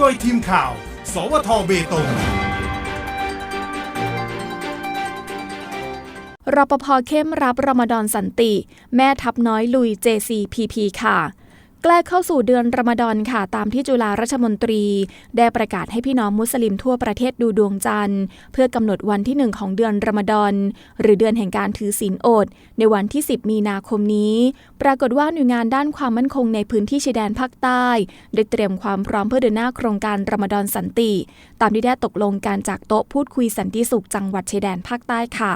โดยทีมข่าว สวทเบตงรปภเข้มรับรมดอนสันติ แม่ทับน้อยลุย JCPP ค่ะ ใกล้เข้าสู่เดือนรอมฎอนค่ะ ตามที่จุฬาราชมนตรี ได้ประกาศให้พี่น้องมุสลิมทั่วประเทศดูดวงจันทร์ เพื่อกำหนดวันที่หนึ่งของเดือนรอมฎอนหรือเดือนแห่งการถือศีลอด ในวันที่ 10 มีนาคมนี้ ปรากฏว่าหน่วยงานด้านความมั่นคงในพื้นที่ชายแดนภาคใต้ ได้เตรียมความพร้อมเพื่อเดินหน้าโครงการรอมฎอนสันติ ตามที่ได้ตกลงการจากโต๊ะพูดคุยสันติสุขจังหวัดชายแดนภาคใต้ค่ะ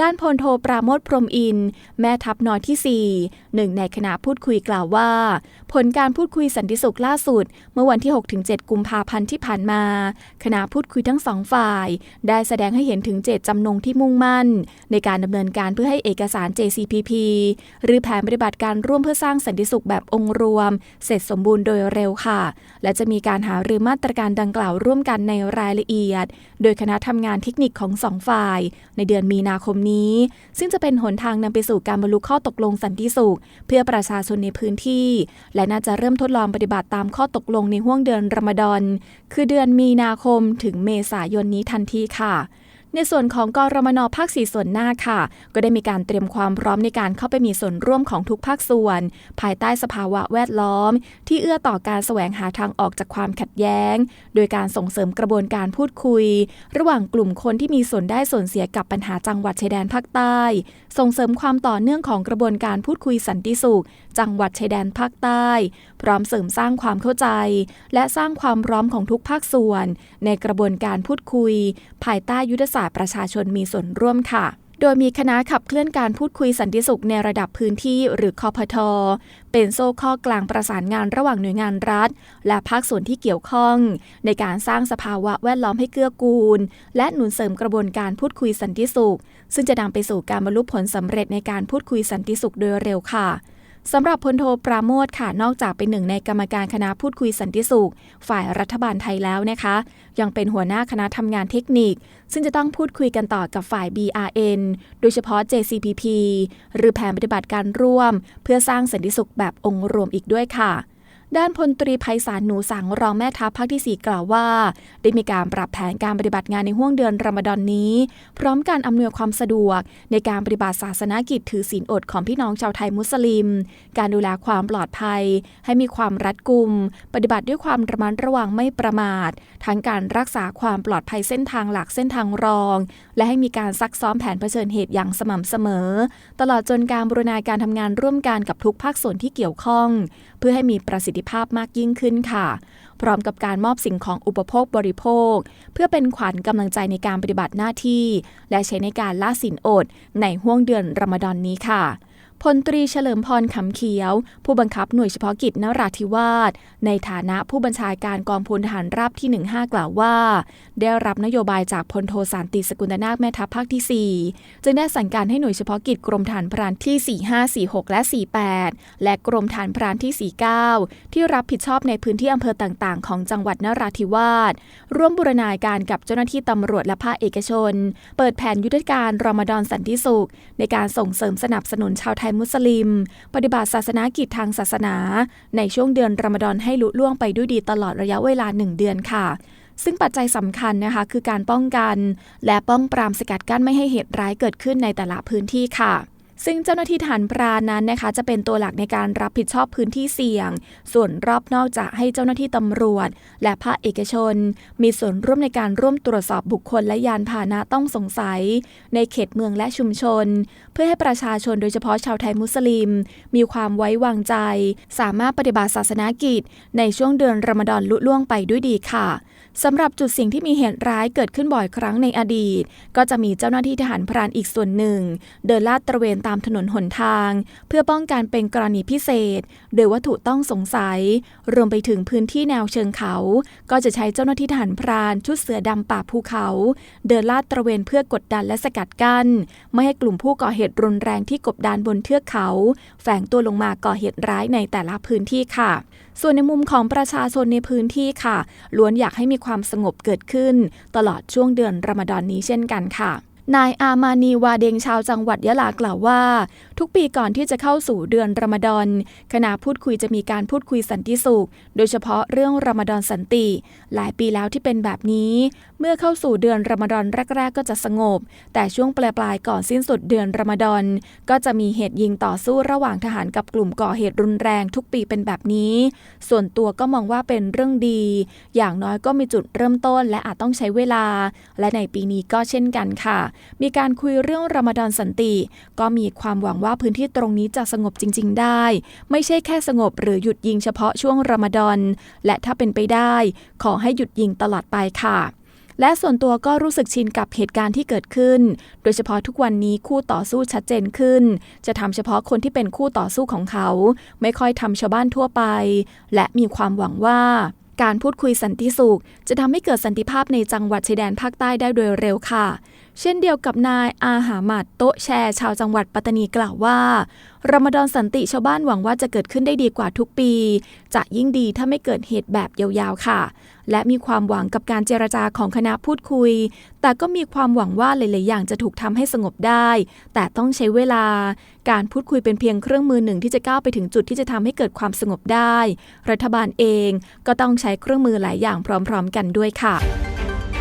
ด้านพลโทปราโมทพรมอิน แม่ทัพน้อยที่ 4 หนึ่งในคณะพูดคุยกล่าวว่า ผลการพูดคุยสันติสุขล่าสุด เมื่อวันที่ 6-7 กุมภาพันธ์ที่ผ่านมา คณะพูดคุยทั้งสองฝ่าย ได้แสดงให้เห็นถึงเจตจำนงที่มุ่งมั่น ในการดำเนินการเพื่อให้เอกสาร JCPP หรือแผนปฏิบัติการร่วมเพื่อสร้างสันติสุขแบบองค์รวม เสร็จสมบูรณ์โดยเร็วค่ะ และจะมีการหารือมาตรการดังกล่าวร่วมกันในรายละเอียด โดยคณะทำงานเทคนิคของสองฝ่าย ในเดือนมีนาคมนี้ ซึ่งจะเป็นหนทางนำไปสู่การบรรลุข้อตกลงสันติสุข เพื่อประชาชนในพื้นที่ และน่าจะเริ่มทดลองปฏิบัติตามข้อตกลงในห่วงเดือนรอมฎอนคือเดือนมีนาคมถึงเมษายนนี้ทันทีค่ะ ในส่วนของกรมนภาค 4 ส่วนหน้าค่ะ ก็ได้มีการเตรียมความพร้อมในการเข้าไปมีส่วนร่วมของทุกภาคส่วน ภายใต้สภาวะแวดล้อม ที่เอื้อต่อการแสวงหาทางออกจากความขัดแย้ง โดยการส่งเสริมกระบวนการพูดคุย ระหว่างกลุ่มคนที่มีส่วนได้ส่วนเสียกับปัญหาจังหวัดชายแดนภาคใต้ ส่งเสริมความต่อเนื่องของกระบวนการพูดคุยสันติสุข จังหวัดชายแดนภาคใต้ พร้อมเสริมสร้างความเข้าใจ และสร้างความพร้อมของทุกภาคส่วน ในกระบวนการพูดคุย ภายใต้ยุทธศาสตร์ประชาชนมีส่วนร่วมค่ะ โดยมีคณะขับเคลื่อนการพูดคุยสันติสุขในระดับพื้นที่หรือคอพท เป็นโซ่ข้อกลางประสานงานระหว่างหน่วยงานรัฐ และภาคส่วนที่เกี่ยวข้อง ในการสร้างสภาวะแวดล้อมให้เกื้อกูล และหนุนเสริมกระบวนการพูดคุยสันติสุข ซึ่งจะนำไปสู่การบรรลุผลสำเร็จในการพูดคุยสันติสุขโดยเร็วค่ะ สำหรับพลโทปราโมทค่ะ นอกจากเป็นหนึ่งในกรรมการคณะพูดคุยสันติสุข ฝ่ายรัฐบาลไทยแล้วนะคะ ยังเป็นหัวหน้าคณะทำงานเทคนิค ซึ่งจะต้องพูดคุยกันต่อกับฝ่าย BRN โดยเฉพาะ JCPP หรือแผนปฏิบัติการร่วม เพื่อสร้างสันติสุขแบบองค์รวมอีกด้วยค่ะ ด้านพลตรีภัยสารหนูสังรองแม่ทัพภาคที่ 4 กล่าวว่า ได้มีการปรับแผนการปฏิบัติงานในห่วงเดือนรอมฎอนนี้ พร้อมการอำนวยความสะดวก ในการปฏิบัติศาสนกิจถือศีลอดของพี่น้องชาวไทยมุสลิม การดูแลความปลอดภัย ให้มีความรัดกุม ปฏิบัติด้วยความระมัดระวังไม่ประมาท ทั้งการรักษาความปลอดภัยเส้นทางหลักเส้นทางรอง และให้มีการซักซ้อมแผนเผชิญเหตุอย่างสม่ำเสมอ ตลอดจนการบรณาการทำงานร่วมกันกับทุกภาคส่วนที่เกี่ยวข้อง เพื่อให้มีประสิทธธิภาพมากยิ่งขึ้นค่ะ พร้อมกับการมอบสิ่งของอุปโภคบริโภค เพื่อเป็นขวัญกำลังใจในการปฏิบัติหน้าที่ และใช้ในการล่าสินอดในห่วงเดือนรอมฎอนนี้ค่ะ พลตรีเฉลิมพรขำเขียว ผู้บังคับหน่วยเฉพาะกิจนราธิวาสในฐานะผู้บัญชาการกองพลทหารราบที่ 15 กล่าวว่า ได้รับนโยบายจากพลโทสันติสกุลนาคแม่ทัพภาคที่ 4 จึงได้สั่งการให้หน่วยเฉพาะกิจกรมฐานพรานที่ 45 46 และ 48 และกรมฐานพรานที่ 49 ที่รับผิดชอบในพื้นที่อำเภอต่างๆ ของจังหวัดนราธิวาสร่วมบูรณาการกับเจ้าหน้าที่ตำรวจและภาคเอกชน เปิดแผนยุทธการรอมฎอนสันติสุข ในการส่งเสริมสนับสนุนชาวไทยมุสลิม ปฏิบัติศาสนากิจทางศาสนา ในช่วงเดือนรอมฎอนให้ลุล่วงไปด้วยดีตลอดระยะเวลาหนึ่งเดือนค่ะซึ่งปัจจัยสำคัญนะคะคือการป้องกัน และป้องปรามสกัดกั้นไม่ให้เหตุร้ายเกิดขึ้นในแต่ละพื้นที่ค่ะ ซึ่งเจ้าหน้าที่ฐานพรานนั้นนะคะจะเป็นตัวหลักในการรับผิดชอบพื้นที่เสี่ยง ส่วนรอบนอกจะให้เจ้าหน้าที่ตำรวจ และภาคเอกชน มีส่วนร่วมในการร่วมตรวจสอบบุคคลและยานพาหนะต้องสงสัย ในเขตเมืองและชุมชน เพื่อให้ประชาชนโดยเฉพาะชาวไทยมุสลิม มีความไว้วางใจ สามารถปฏิบัติศาสนากิจ ในช่วงเดือนรอมฎอนลุล่วงไปด้วยดีค่ะ สำหรับจุดเสี่ยงที่มีเหตุร้ายเกิดขึ้นบ่อยครั้งในอดีต ก็จะมีเจ้าหน้าที่ทหารพรานอีกส่วนหนึ่ง เดินลาดตระเวนตามถนนหนทาง เพื่อป้องกันเป็นกรณีพิเศษ โดยวัตถุต้องสงสัย รวมไปถึงพื้นที่แนวเชิงเขา ก็จะใช้เจ้าหน้าที่ทหารพรานชุดเสือดำป่าภูเขา เดินลาดตระเวนเพื่อกดดันและสกัดกั้นไม่ให้กลุ่มผู้ก่อเหตุรุนแรงที่กบดานบนเทือกเขา แฝงตัวลงมาก่อเหตุร้ายในแต่ละพื้นที่ค่ะ ส่วนในมุมของประชาชนในพื้นที่ค่ะล้วนอยากให้มีความความสงบเกิดขึ้น ตลอดช่วงเดือนรอมฎอนนี้เช่นกันค่ะ นายอามานีวาเดงชาวจังหวัดยะลากล่าวว่า ทุกปีก่อนที่จะเข้าสู่เดือนรอมฎอนคณะพูดคุยจะมีการพูดคุยสันติสุข โดยเฉพาะเรื่องรอมฎอนสันติ หลายปีแล้วที่เป็นแบบนี้ เมื่อเข้าสู่เดือนรอมฎอนแรก ๆ ก็จะสงบ แต่ช่วงปลายๆก่อนสิ้นสุดเดือนรอมฎอนก็จะมีเหตุยิงต่อสู้ระหว่างทหารกับกลุ่มก่อเหตุรุนแรง ทุกปีเป็นแบบนี้ ส่วนตัวก็มองว่าเป็นเรื่องดี อย่างน้อยก็มีจุดเริ่มต้น และอาจต้องใช้เวลา และในปีนี้ก็เช่นกันค่ะมีการคุยเรื่องรมฎอนสันติ ก็มีความหวังว่าพื้นที่ตรงนี้จะสงบจริง ๆ ได้ ไม่ใช่แค่สงบหรือหยุดยิงเฉพาะช่วงรมฎอนและถ้าเป็นไปได้ ขอให้หยุดยิงตลอดไปค่ะและส่วนตัวก็รู้สึกชินกับเหตุการณ์ที่เกิดขึ้น โดยเฉพาะทุกวันนี้คู่ต่อสู้ชัดเจนขึ้น จะทำเฉพาะคนที่เป็นคู่ต่อสู้ของเขา ไม่ค่อยทำชาวบ้านทั่วไป และมีความหวังว่า การพูดคุยสันติสุข จะทำให้เกิดสันติภาพในจังหวัดชายแดนภาคใต้ได้โดยเร็วค่ะ เช่นเดียวกับนายอาหามัดโตะแชร์ชาวจังหวัดปัตตานีกล่าวว่ารอมฎอนสันติชาวบ้านหวังว่าจะเกิดขึ้นได้ดีกว่าทุกปี จะยิ่งดีถ้าไม่เกิดเหตุแบบยาวๆค่ะ และมีความหวังกับการเจรจาของคณะพูดคุย แต่ก็มีความหวังว่าหลายๆอย่างจะถูกทำให้สงบได้ แต่ต้องใช้เวลา การพูดคุยเป็นเพียงเครื่องมือหนึ่งที่จะก้าวไปถึงจุดที่จะทำให้เกิดความสงบได้ รัฐบาลเองก็ต้องใช้เครื่องมือหลายอย่างพร้อม ๆ กันด้วยค่ะ